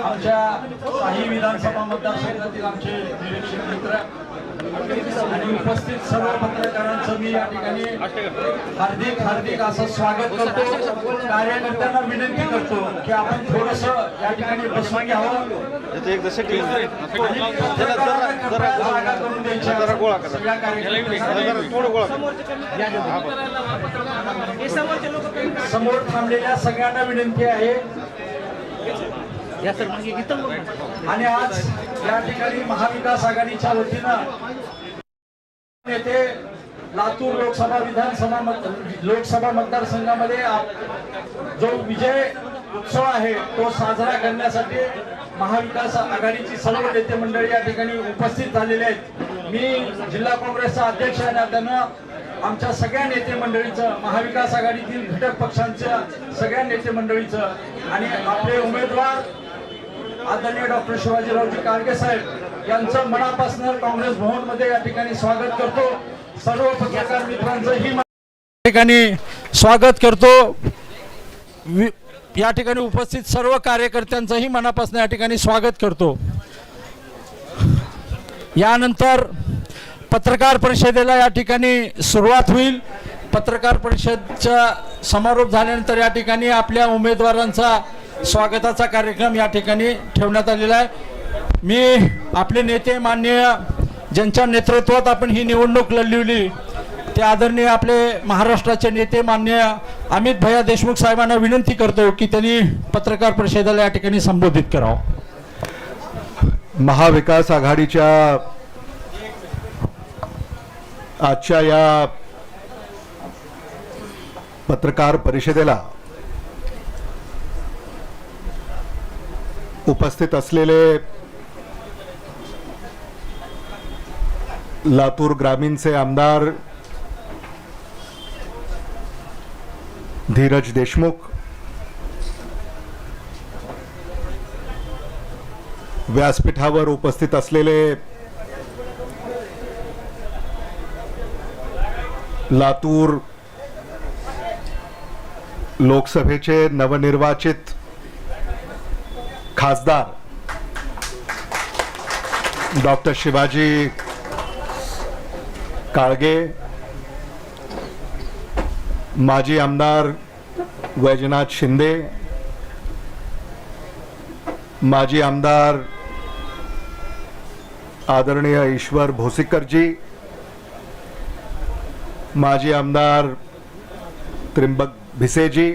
आमच्या काही विधानसभा मतदारसंघातील आमचे निरीक्षक मित्र आणि उपस्थित सर्व पत्रकारांचं मी या ठिकाणी हार्दिक हार्दिक असं स्वागत करतो. कार्यकर्त्यांना विनंती करतो की आपण थोडस या ठिकाणी बसून घ्यावं जागा करून द्यायच्या जरा गोळा करा. सगळ्या कार्यकर्त्यांना. जरा थोडं गोळा करा. समोर थांबलेल्या सगळ्यांना विनंती आहे. आणि आज या ठिकाणी महाविकास आघाडीच्या वतीनं नेते लातूर लोकसभा विधानसभा मत लोकसभा मतदारसंघामध्ये जो विजय उत्सव आहे तो साजरा करण्यासाठी महाविकास आघाडीची सर्व नेते मंडळी या ठिकाणी उपस्थित झालेले आहेत. मी जिल्हा काँग्रेसचा अध्यक्ष या नात्यानं आमच्या सगळ्या नेते मंडळीचं महाविकास आघाडीतील घटक पक्षांच्या सगळ्या नेते मंडळीचं आणि आपले उमेदवार आदरणीय डॉक्टर शिवाजीरावजी कारगे साहेब यांचं मनापासून काँग्रेस भवनमध्ये या ठिकाणी स्वागत करतो. सर्व पत्रकार मित्रांचंही ठिकाणी स्वागत करतो. या ठिकाणी उपस्थित सर्व कार्यकर्त्यांचंही मनापासून या ठिकाणी स्वागत करतो. यानंतर पत्रकार परिषदेला या ठिकाणी सुरुवात होईल. पत्रकार परिषदचा समारोप झाल्यानंतर या ठिकाणी आपल्या उमेदवारांचा स्वागताचा कार्यक्रम या ठिकाणी ठेवण्यात आलेला आहे. मी आपले नेते माननीय ज्यांच्या नेतृत्वात आपण ही निवडणूक लढवली ते आदरणीय आपले महाराष्ट्राचे नेते मान्य अमित भैया देशमुख साहेबांना विनंती करतो की त्यांनी पत्रकार परिषदेला या ठिकाणी संबोधित करावं. महाविकास आघाडीच्या आजच्या या पत्रकार परिषदेला उपस्थित असलेले लातूर ग्रामीणचे आमदार धीरज देशमुख व्यासपीठावर उपस्थित असलेले लातूर लोकसभेचे नवनिर्वाचित खासदार। डॉक्टर शिवाजी काळगे माजी आमदार वैजनाथ शिंदे, माजी आमदार आदरणीय ईश्वर भोसीकरजी, माजी आमदार त्रिंबक भिसेजी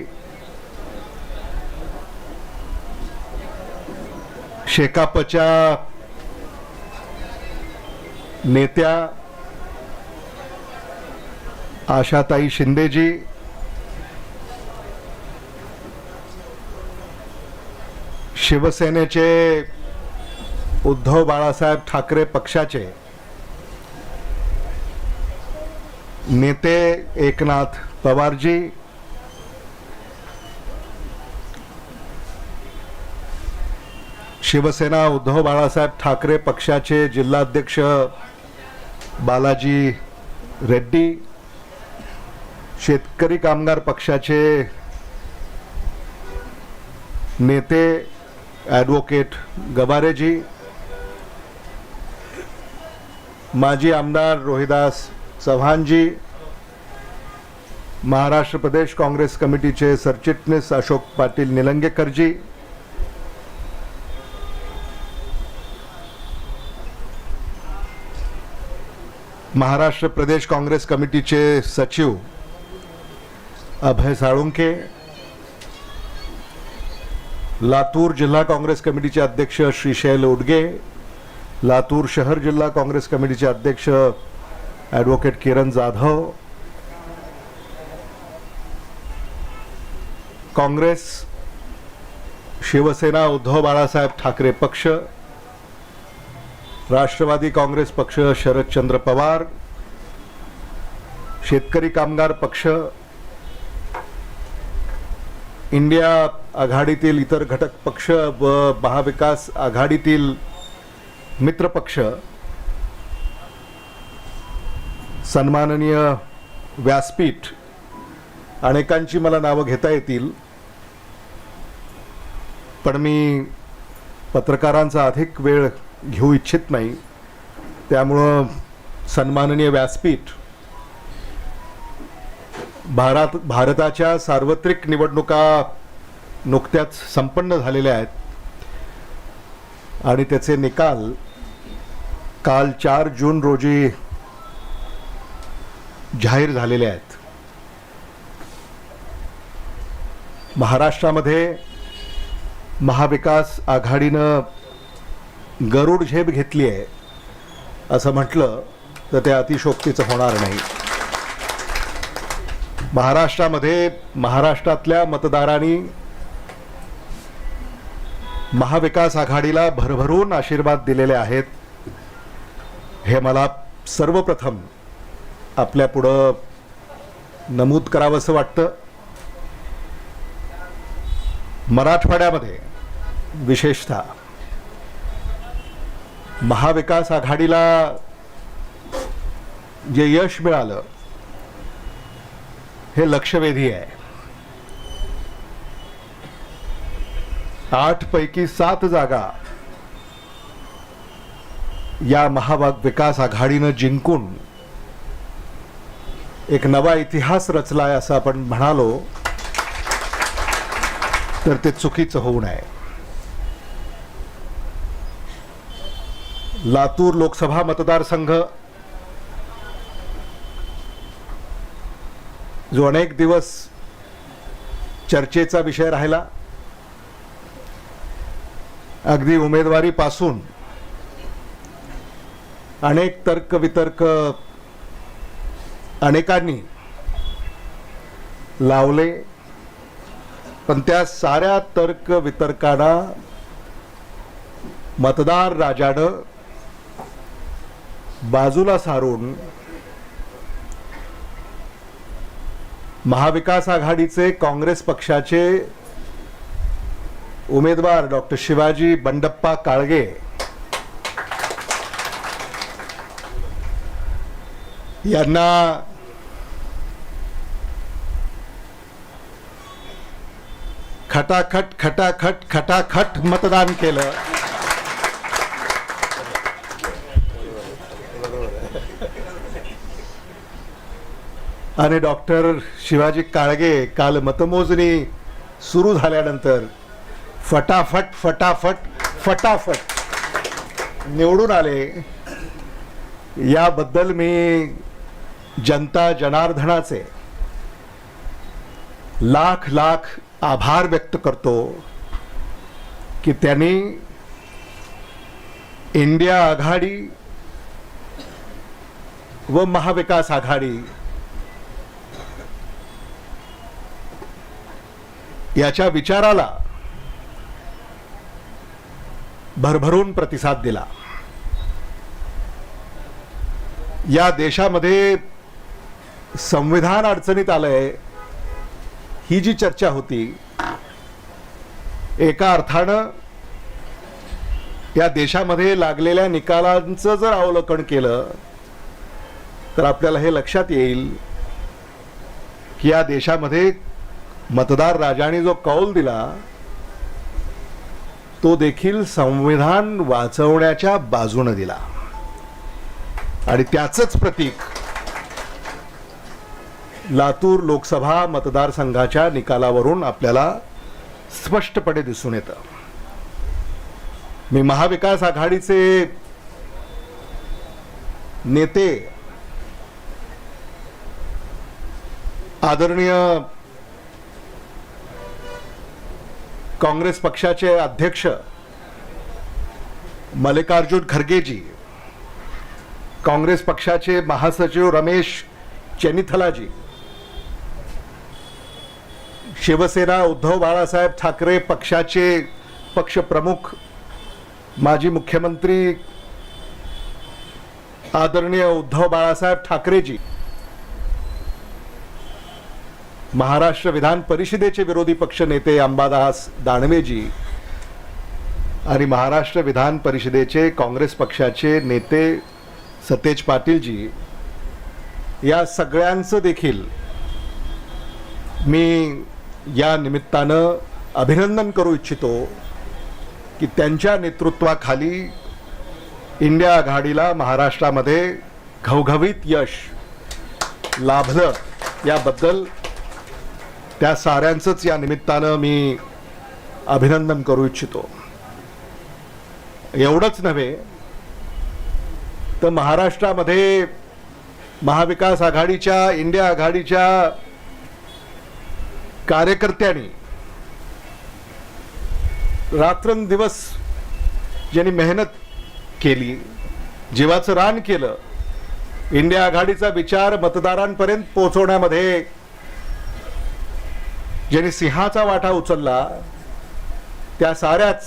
शेकापच्या नेत्या आशाताई शिंदेजी शिवसेनेचे उद्धव बाळासाहेब ठाकरे पक्षाचे नेते एकनाथ पवारजी शिवसेना उद्धव बाळासाहेब ठाकरे पक्षाचे जिल्हाध्यक्ष बालाजी रेड्डी शेतकरी कामगार पक्षाचे नेते ॲडव्होकेट गबारेजी माजी आमदार रोहिदास चव्हाणजी महाराष्ट्र प्रदेश काँग्रेस कमिटीचे सरचिटणीस अशोक पाटील निलंगेकरजी महाराष्ट्र प्रदेश काँग्रेस कमिटीचे सचिव अभय साळुंके लातूर जिल्हा काँग्रेस कमिटीचे अध्यक्ष श्रीशैल उडगे लातूर शहर जिल्हा काँग्रेस कमिटीचे अध्यक्ष ॲडव्होकेट किरण जाधव काँग्रेस शिवसेना उद्धव बाळासाहेब ठाकरे पक्ष राष्ट्रवादी काँग्रेस पक्ष शरदचंद्र पवार शेतकरी कामगार पक्ष इंडिया आघाडीतील इतर घटक पक्ष व महाविकास आघाडीतील मित्रपक्ष सन्माननीय व्यासपीठ अनेकांची मला नावं घेता येतील पण मी पत्रकारांचा अधिक वेळ घेऊ इच्छित नाही. त्यामुळं सन्माननीय व्यासपीठ भारत भारताच्या सार्वत्रिक निवडणुका नुकत्याच संपन्न झालेल्या आहेत. आणि त्याचे निकाल काल चार जून रोजी जाहीर झालेले आहेत. महाराष्ट्रामध्ये महाविकास आघाडीनं गरुड झेप घेतली आहे असं म्हटलं तर ते अतिशोक्तीचं होणार नाही. महाराष्ट्रामध्ये महाराष्ट्रातल्या मतदारांनी महाविकास आघाडीला भरभरून आशीर्वाद दिलेले आहेत. हे मला सर्वप्रथम आपल्या पुढं नमूद करावंसं वाटतं. मराठवाड्यामध्ये विशेषतः महाविकास आघाडीला जे यश मिळालं हे लक्षवेधी आहे. आठ पैकी सात जागा या महाभाग विकास आघाडीनं जिंकून एक नवा इतिहास रचलाय असं आपण म्हणालो तर ते चुकीचं होऊ नये. लातूर लोकसभा मतदारसंघ. जो अनेक दिवस चर्चेचा विषय राहिला. अगदी उमेदवारीपासून अनेक तर्क वितर्क अनेकांनी लावले. पण त्या साऱ्या तर्क वितर्कांना मतदार राजानं बाजूला सारून महाविकास आघाडीचे काँग्रेस पक्षाचे उमेदवार डॉक्टर शिवाजी बंडप्पा काळगे यांना खटाखट खटाखट खटाखट मतदान केलं. आणि डॉक्टर शिवाजी काळगे काल मतमोजणी सुरू झाल्यानंतर फटाफट फटाफट फटाफट निवडून आले. याबद्दल मी जनता जनार्दनाचे लाख लाख आभार व्यक्त करतो की त्यांनी इंडिया आघाडी व महाविकास आघाडी याच्या विचाराला भरभरून प्रतिसाद दिला. या देशामध्ये संविधान अडचणीत आलंय ही जी चर्चा होती एका अर्थानं या देशामध्ये लागलेल्या निकालांचं जर अवलोकन केलं तर आपल्याला हे लक्षात येईल की या देशामध्ये मतदार राजाने जो कौल दिला तो देखील संविधान वाचवण्याच्या बाजूने दिला. आणि त्याचंच प्रतीक लातूर लोकसभा मतदारसंघाच्या निकालावरून आपल्याला स्पष्टपणे दिसून येतं. मी महाविकास आघाडीचे नेते आदरणीय काँग्रेस पक्षाचे अध्यक्ष मल्लिकार्जुन खरगेजी काँग्रेस पक्षाचे महासचिव रमेश चेनिथलाजी शिवसेना उद्धव बाळासाहेब ठाकरे पक्षाचे पक्षप्रमुख माजी मुख्यमंत्री आदरणीय उद्धव बाळासाहेब ठाकरेजी महाराष्ट्र विधान परिषदेचे विरोधी पक्ष नेते अंबादास दानवेजी आणि महाराष्ट्र विधान परिषदेचे काँग्रेस पक्षाचे नेते सतेज पाटीलजी या सगळ्यांचं देखील मी या निमित्तानं अभिनंदन करू इच्छितो की त्यांच्या नेतृत्वाखाली इंडिया आघाडीला महाराष्ट्रामध्ये घवघवीत यश लाभलं. याबद्दल त्या साऱ्यांचंच या निमित्तानं मी अभिनंदन करू इच्छितो. एवढंच नव्हे तर महाराष्ट्रामध्ये महाविकास आघाडीच्या इंडिया आघाडीच्या कार्यकर्त्यांनी रात्रंदिवस ज्यांनी मेहनत केली जीवाचं रान केलं इंडिया आघाडीचा विचार मतदारांपर्यंत पोहोचवण्यामध्ये ज्याने सिंहाचा वाटा उचलला त्या साऱ्याच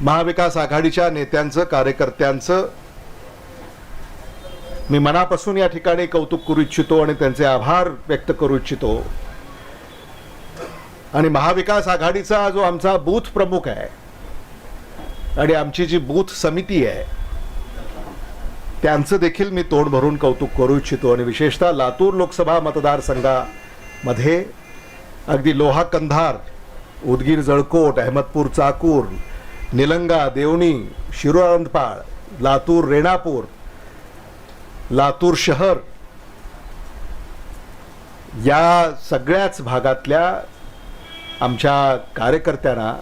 महाविकास आघाडीच्या नेत्यांचं कार्यकर्त्यांचं मी मनापासून या ठिकाणी कौतुक करू इच्छितो आणि त्यांचे आभार व्यक्त करू इच्छितो. आणि महाविकास आघाडीचा जो आमचा बूथ प्रमुख आहे आणि आमची जी बूथ समिती आहे त्यांचं देखील मी तोंड भरून कौतुक करू इच्छितो. आणि विशेषतः लातूर लोकसभा मतदारसंघामध्ये अगदी लोहा कंधार उदगीर जळकोट अहमदपूर चाकूर निलंगा देवणी शिरोळंदपाळ लातूर रेणापूर लातूर शहर या सगळ्याच भागातल्या आमच्या कार्यकर्त्यांना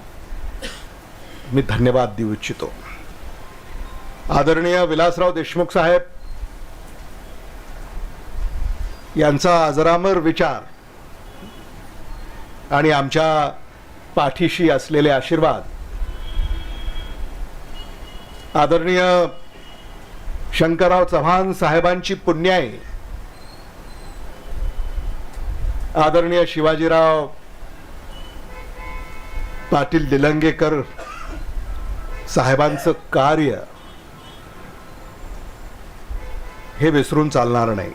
मी धन्यवाद देऊ इच्छितो. आदरणीय विलासराव देशमुख साहेब यांचा अजरामर विचार आणि आमच्या पाठीशी असलेले आशीर्वाद. आदरणीय शंकरराव चव्हाण साहेबांची पुण्याई. आदरणीय शिवाजीराव पाटील निलंगेकर साहेबांचं कार्य हे विसरून चालणार नाही.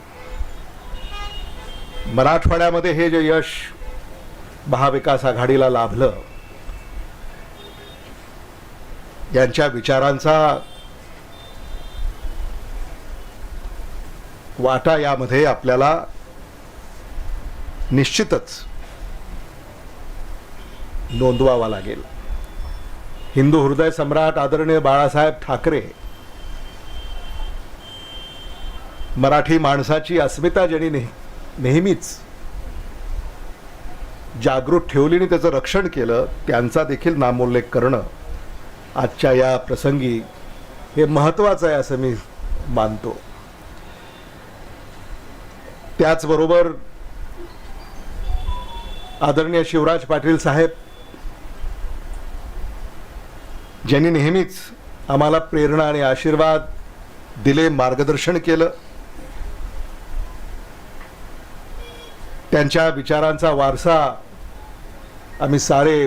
मराठवाड्यामध्ये हे जे यश महाविकास आघाडीला लाभलं. यांच्या विचारांचा वाटा यामध्ये आपल्याला निश्चितच नोंदवावा लागेल. हिंदू हृदय सम्राट आदरणीय बाळासाहेब ठाकरे मराठी माणसाची अस्मिता ज्यांनी नेह- नेहमीच जागृत ठेवली आणि त्याचं रक्षण केलं त्यांचा देखील नामोल्लेख करणं आजच्या या प्रसंगी हे महत्त्वाचं आहे असं मी मानतो. त्याचबरोबर आदरणीय शिवराज पाटील साहेब ज्यांनी नेहमीच आम्हाला प्रेरणा आणि आशीर्वाद दिले मार्गदर्शन केलं त्यांच्या विचारांचा वारसा आम्ही सारे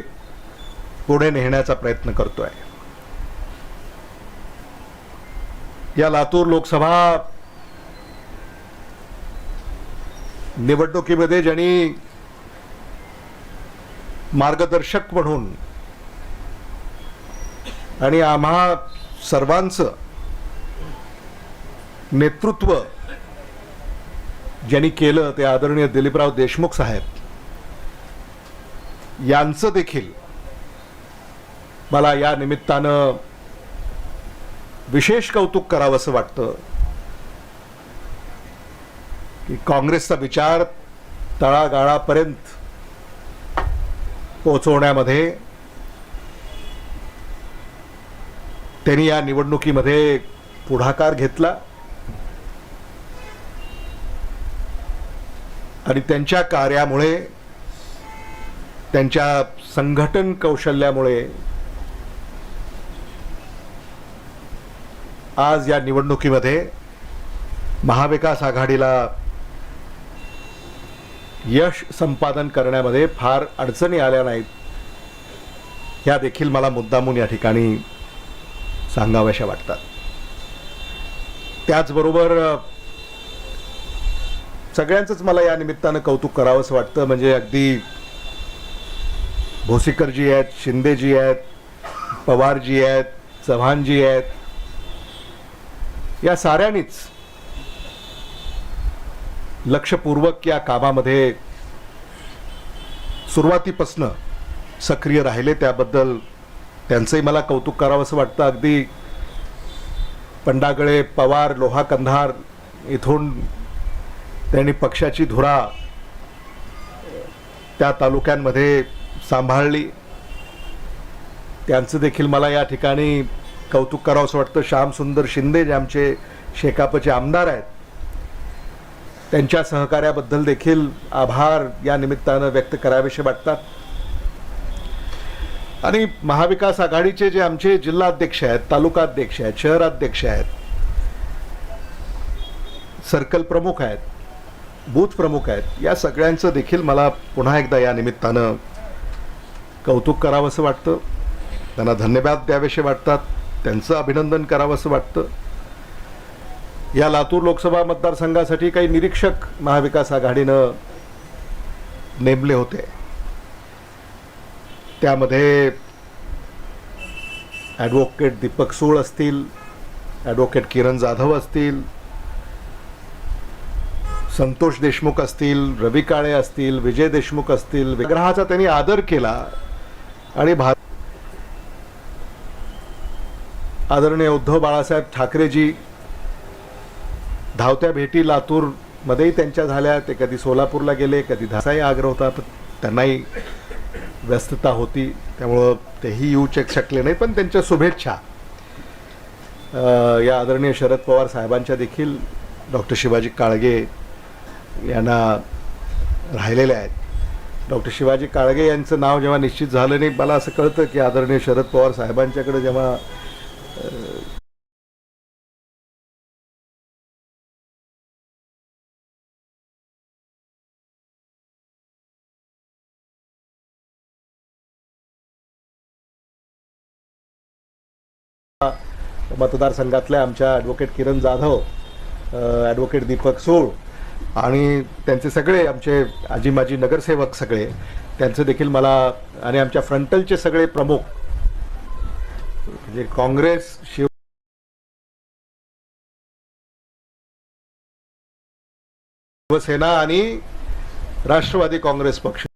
पुढे नेण्याचा प्रयत्न करतोय. या लातूर लोकसभा निवडणुकीमध्ये ज्यांनी मार्गदर्शक म्हणून आणि आम्हा सर्वांचं नेतृत्व ज्यांनी केलं ते आदरणीय दिलीपराव देशमुख साहेब यांचं देखील मला या निमित्तानं विशेष कौतुक करावंसं वाटतं की काँग्रेसचा विचार तळागाळापर्यंत पोचवण्यामध्ये त्यांनी या निवडणुकीमध्ये पुढाकार घेतला आणि त्यांच्या कार्यामुळे त्यांच्या संघटन कौशल्यामुळे आज या निवडणुकीमध्ये महाविकास आघाडीला यश संपादन करण्यामध्ये फार अडचणी आल्या नाहीत. ह्या देखील मला मुद्दामून या ठिकाणी सांगाव्याशा वाटतात. त्याचबरोबर सगळ्यांचंच मला या निमित्तानं कौतुक करावंसं वाटतं. म्हणजे अगदी भोसीकरजी आहेत शिंदेजी आहेत पवारजी आहेत चव्हाणजी आहेत. या साऱ्यांनीच लक्षपूर्वक या कामामध्ये सुरुवातीपासनं सक्रिय राहिले. त्याबद्दल त्यांचंही मला कौतुक करावंसं वाटतं. अगदी पंडागळे पवार लोहा कंधार इथून त्यांनी पक्षाची धुरा त्या तालुक्यांमध्ये सांभाळली. त्यांचं देखील मला या ठिकाणी कौतुक करावंसं वाटतं. श्यामसुंदर शिंदे जे आमचे शेकापचे आमदार आहेत त्यांच्या सहकार्याबद्दल देखील आभार या निमित्तानं व्यक्त करावेसे वाटतात. आणि महाविकास आघाडीचे जे आमचे जिल्हाध्यक्ष आहेत तालुकाध्यक्ष आहेत शहराध्यक्ष आहेत सर्कल प्रमुख आहेत बूथ प्रमुख आहेत या सगळ्यांचं देखील मला पुन्हा एकदा या निमित्तानं कौतुक करावंसं वाटतं. त्यांना धन्यवाद द्यावेसे वाटतात. त्यांचं अभिनंदन करावंसं वाटतं. या लातूर लोकसभा मतदारसंघासाठी काही निरीक्षक महाविकास आघाडीनं नेमले होते. त्यामध्ये ॲडव्होकेट दीपक सूळ असतील ॲडव्होकेट किरण जाधव असतील संतोष देशमुख असतील रवी काळे असतील विजय देशमुख असतील विग्रहाचा त्यांनी आदर केला. आणि भा आदरणीय उद्धव बाळासाहेब ठाकरेजी धावत्या भेटी लातूरमध्येही त्यांच्या झाल्या. ते कधी सोलापूरला गेले कधी धासाही आग्रह होता पण त्यांनाही व्यस्तता होती. त्यामुळं तेही येऊ शक शकले नाही पण त्यांच्या शुभेच्छा. या आदरणीय शरद पवार साहेबांच्या देखील डॉक्टर शिवाजी काळगे यांना राहिलेल्या आहेत. डॉक्टर शिवाजी काळगे यांचं नाव जेव्हा निश्चित झालं नाही मला असं कळतं की आदरणीय शरद पवार साहेबांच्याकडे जेव्हा मतदारसंघातल्या आमच्या ॲडव्होकेट किरण जाधव ॲडव्होकेट दीपक सूळ आणि त्यांचे सगळे आमचे आजी माजी नगरसेवक सगळे त्यांचं देखील मला आणि आमच्या फ्रंटलचे सगळे प्रमुख म्हणजे काँग्रेस शिव शिवसेना आणि राष्ट्रवादी काँग्रेस पक्ष.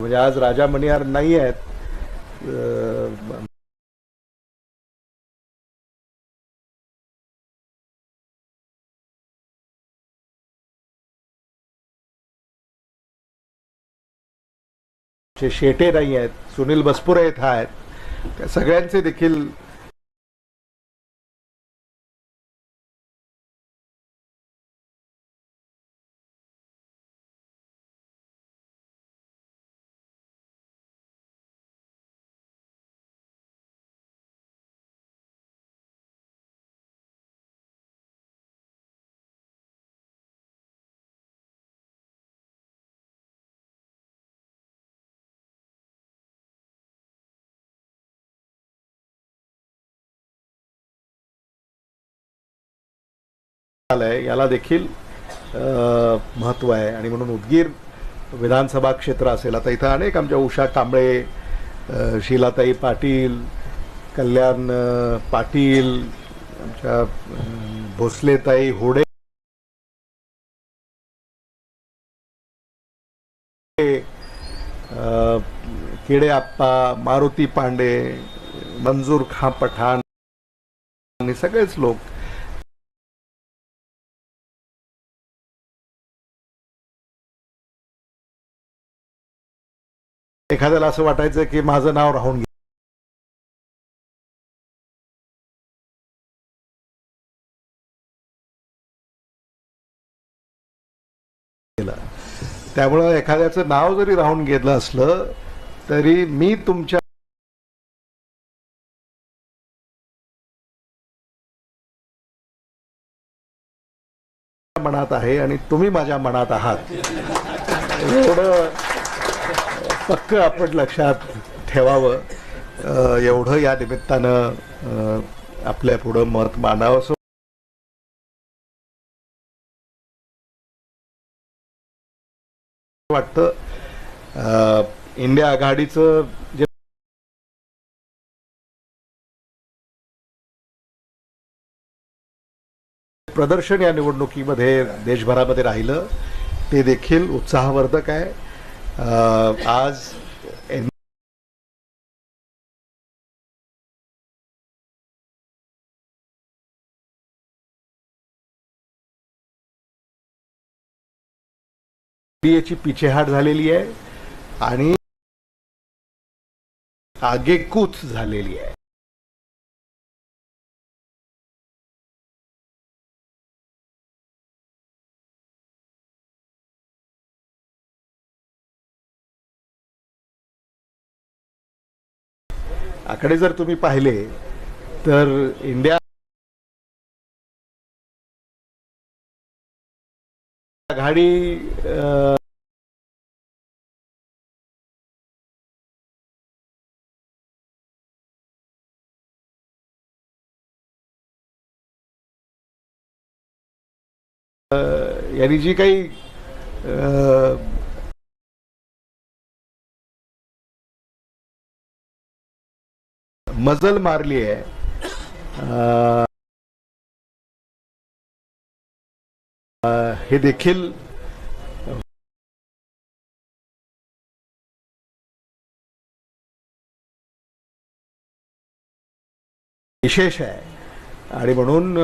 म्हणजे आज राजा मणियार नाही आहेत जे शेटे नाही आहेत सुनील बसपुरे आहेत त्या सगळ्यांचे देखील आलंय याला देखील महत्त्व आहे. आणि म्हणून उदगीर विधानसभा क्षेत्र असेल आता इथं अनेक आमच्या उषा कांबळे शिलाताई शीलाताई पाटील कल्याण पाटील आमच्या भोसलेताई होडे किडे आप्पा मारुती पांडे मंजूर खां पठाण आणि सगळेच लोक एखाद्याला असं वाटायचं की माझं नाव राहून गेलं. त्यामुळं एखाद्याचं नाव जरी राहून गेलं असलं तरी मी तुमच्या मनात आहे आणि तुम्ही माझ्या मनात आहात. एवढं पक्क आपण लक्षात ठेवावं. एवढं या निमित्तानं आपल्या पुढं मत मांडावं. असं वाटतं इंडिया आघाडीचं जे प्रदर्शन या निवडणुकीमध्ये देशभरामध्ये राहिलं ते देखील उत्साहवर्धक आहे. आज एनडीएची पिछेहाट झालेली आहे आणि आगेकूच झालेली आहे. आकडे जर तुम्ही पाहिले तर इंडिया आघाडी अ, यांनी जी काही मजल मारली आहे. हे देखील विशेष आहे. आणि म्हणून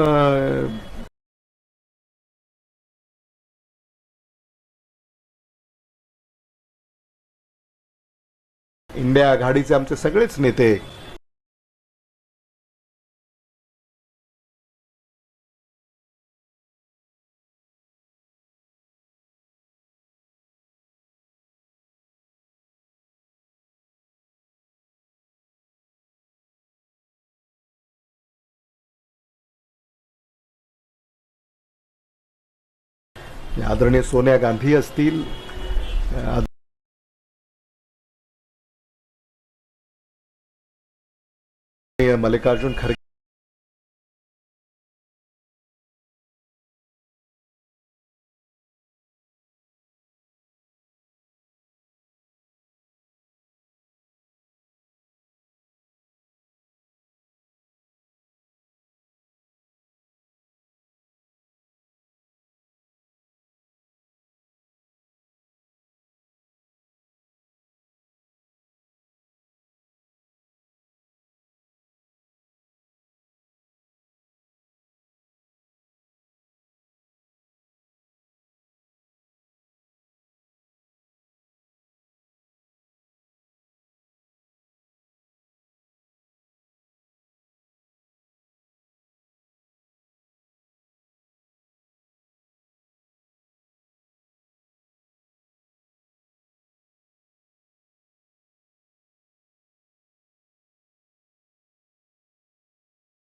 इंडिया आघाडीचे आमचे सगळेच नेते आदरणीय सोनिया गांधी असतील मल्लिकार्जुन खरगे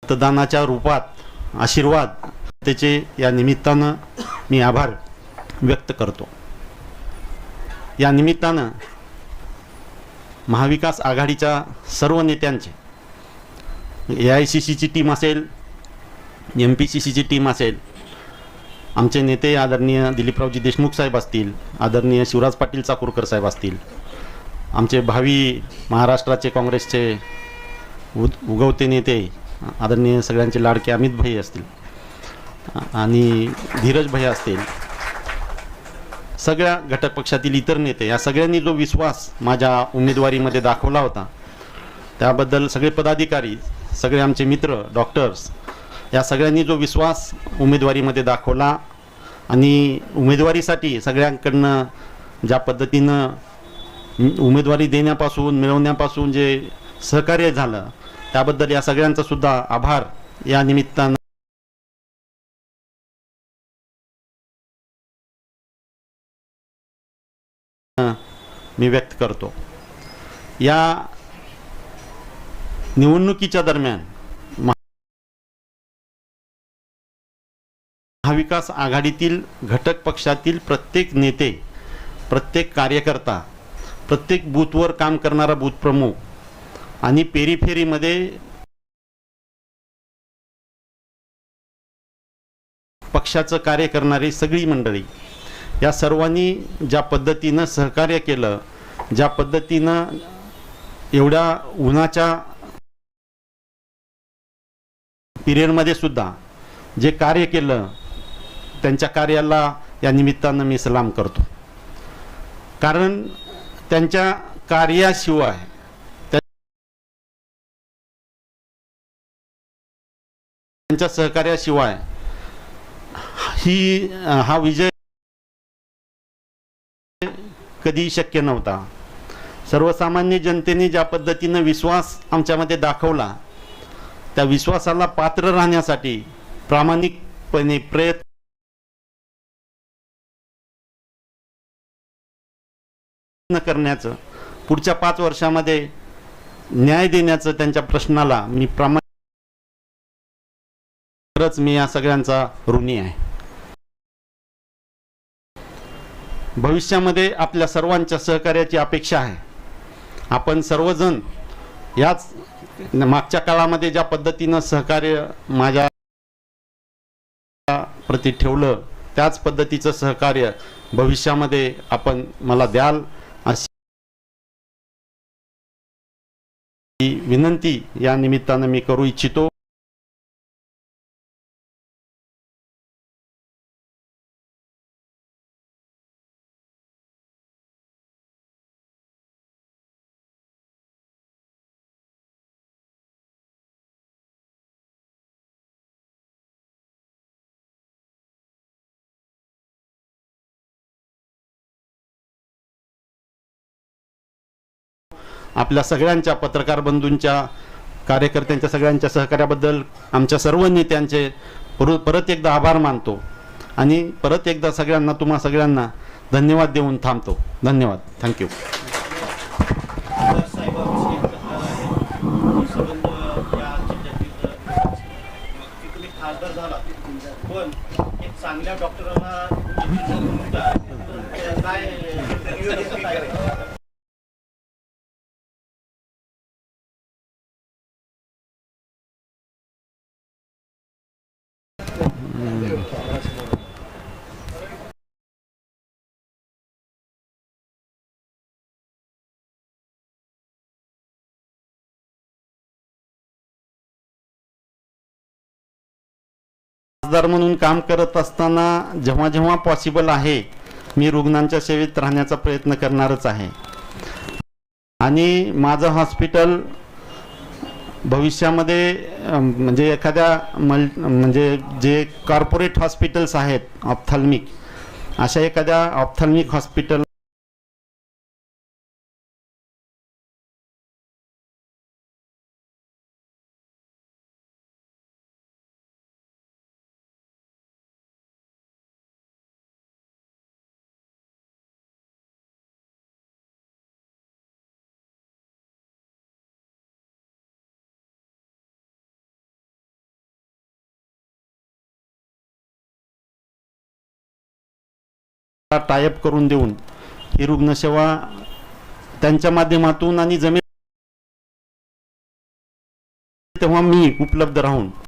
मतदानाच्या रूपात आशीर्वाद त्याचे या निमित्तानं मी आभार व्यक्त करतो. या निमित्तानं महाविकास आघाडीच्या सर्व नेत्यांचे ए आय सी सीची टीम असेल एम पी सी सीची टीम असेल आमचे नेते आदरणीय दिलीपरावजी देशमुख साहेब असतील आदरणीय शिवराज पाटील चाकूरकर साहेब असतील आमचे भावी महाराष्ट्राचे काँग्रेसचे उद उगवते नेते आदरणीय सगळ्यांचे लाडके अमित भाई असतील आणि धीरज भाई असतील सगळ्या घटक पक्षातील इतर नेते या सगळ्यांनी जो विश्वास माझ्या उमेदवारीमध्ये दाखवला होता त्याबद्दल सगळे पदाधिकारी सगळे आमचे मित्र डॉक्टर्स या सगळ्यांनी जो विश्वास उमेदवारीमध्ये दाखवला आणि उमेदवारीसाठी सगळ्यांकडनं ज्या पद्धतीनं उमेदवारी देण्यापासून मिळवण्यापासून जे सहकार्य झालं त्याबद्दल या सगळ्यांचा सुद्धा आभार. या निमित्तानं मी व्यक्त करतो. या निवडणुकीच्या दरम्यान महाविकास आघाडीतील घटक पक्षातील प्रत्येक नेते प्रत्येक कार्यकर्ता प्रत्येक बूथवर काम करणारा बूथ प्रमुख आणि पेरीफेरीमध्ये पक्षाचं कार्य करणारी सगळी मंडळी या सर्वांनी ज्या पद्धतीनं सहकार्य केलं ज्या पद्धतीनं एवढ्या उन्हाच्या पिरियडमध्ये सुद्धा जे कार्य केलं त्यांच्या कार्याला या निमित्तानं मी सलाम करतो. कारण त्यांच्या कार्याशिवाय त्यांच्या सहकार्याशिवाय ही हा विजय कधी शक्य नव्हता. सर्वसामान्य जनतेने ज्या पद्धतीनं विश्वास आमच्यामध्ये दाखवला त्या विश्वासाला पात्र राहण्यासाठी प्रामाणिकपणे प्रयत्न करण्याचं पुढच्या पाच वर्षामध्ये न्याय देण्याचं त्यांच्या प्रश्नाला मी प्रामाणिक खरंच मी या सगळ्यांचा ऋणी आहे. भविष्यामध्ये आपल्या सर्वांच्या सहकार्याची अपेक्षा आहे. आपण सर्वजण याच मागच्या काळामध्ये ज्या पद्धतीनं सहकार्य माझ्या प्रती ठेवलं त्याच पद्धतीचं सहकार्य भविष्यामध्ये आपण मला द्याल अशी विनंती या निमित्तानं मी करू इच्छितो. आपल्या सगळ्यांच्या पत्रकार बंधूंच्या कार्यकर्त्यांच्या सगळ्यांच्या सहकार्याबद्दल आमच्या सर्व नेत्यांचे परु- परत एकदा आभार मानतो. आणि परत एकदा सगळ्यांना तुम्हा सगळ्यांना धन्यवाद देऊन थांबतो. धन्यवाद. थँक्यू चांगल्या डॉक्टरांना खासदार म्हणून काम करत असताना जेव्हा जेव्हा पॉसिबल आहे मी रुग्णांच्या सेवेत राहण्याचा प्रयत्न करणारच आहे. आणि माझं हॉस्पिटल भविष्यामध्ये म्हणजे एखाद्या मल म्हणजे जे कॉर्पोरेट हॉस्पिटल्स आहेत ऑप्थाल्मिक अशा एखाद्या ऑप्थाल्मिक हॉस्पिटल टायअप करून देऊन ही रुग्णसेवा त्यांच्या माध्यमातून आणि जमीन तेव्हा मी उपलब्ध राहून